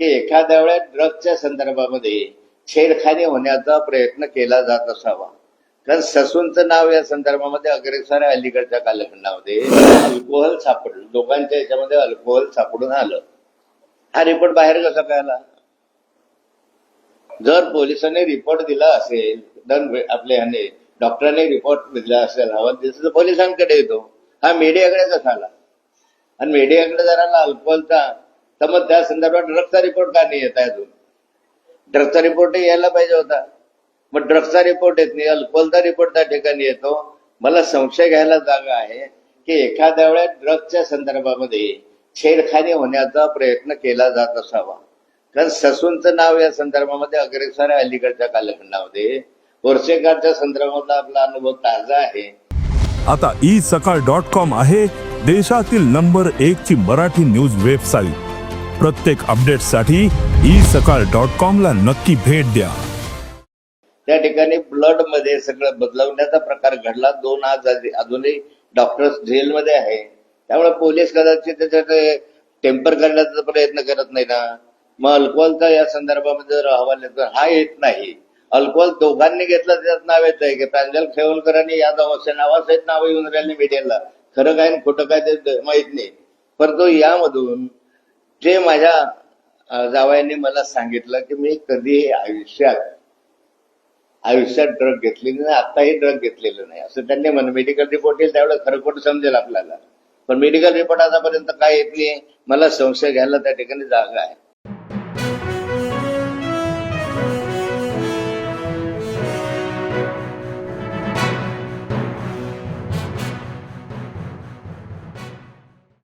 की एखाद्या वेळेस ड्रग्सच्या संदर्भामध्ये छेडखानी होण्याचा प्रयत्न केला जात असावा. कारण ससूनचं नाव या संदर्भामध्ये अग्रेसर आहे अलीकडच्या कालखंडामध्ये. अल्कोहोल सापडलं. लोकांच्या याच्यामध्ये अल्कोहोल सापडून आलं. हा रिपोर्ट बाहेर कसा कळला? जर पोलिसांनी रिपोर्ट दिला असेल दन आपल्या ह्याने डॉक्टरांनी रिपोर्ट दिला असेल हवा दिसत पोलिसांकडे येतो. हा मीडियाकडे कसा आला आणि मीडियाकडे जर आला अल्कोहोलचा तर मग त्या संदर्भात ड्रग्सचा रिपोर्ट का नाही येत आहे अजून? ड्रग्सचा रिपोर्ट यायला पाहिजे होता. मग ड्रग्सचा रिपोर्ट येत नाही अल्कोहोलचा रिपोर्ट त्या ठिकाणी येतो. मला संशय घ्यायला जागा आहे की एखाद्या वेळेस ड्रग्सच्या संदर्भामध्ये छेडखानी होण्याचा प्रयत्न केला जात असावा. कारण ससूनचं नाव या संदर्भामध्ये अग्रेसर आहे अलीकडच्या कालखंडामध्ये. कोर्सेकरच्या संदर्भातला आपला अनुभव ताजा आहे. आता ई सकाळ डॉट कॉम आहे देशातील नंबर एक ची मराठी न्यूज वेबसाईट प्रत्येक अपडेटसाठी ई सकाळ डॉट कॉम ला नक्की भेट द्या. त्या ठिकाणी ब्लडमध्ये सगळं बदलवण्याचा प्रकार घडला. दोन आज अजूनही डॉक्टर्स जेलमध्ये आहे. त्यामुळे पोलीस कदाचित त्याच्यात टेम्पर करण्याचा प्रयत्न करत नाही ना. मग अल्कोहोलचा या संदर्भामध्ये जर अहवाल येतो हा येत नाही. अल्कोहोल दोघांनी घेतलं त्यात नाव येत आहे की प्रांजल खेवलकरांनी या असे नावासहित नाव येऊन राहिले मीडियाला खरं काय खोटं काय ते माहीत नाही. परंतु यामधून जे माझ्या जावयाने मला सांगितलं की मी कधीही आयुष्यात आयुष्यात ड्रग घेतलेली नाही आत्ताही ड्रग घेतलेलं नाही. असं त्यांनी म्हण मेडिकल रिपोर्ट येईल त्यावेळेस खरं खोट समजेल आपल्याला. पण मेडिकल रिपोर्ट आतापर्यंत काय येत नाही मला संशय घ्यायला त्या ठिकाणी जागा आहे.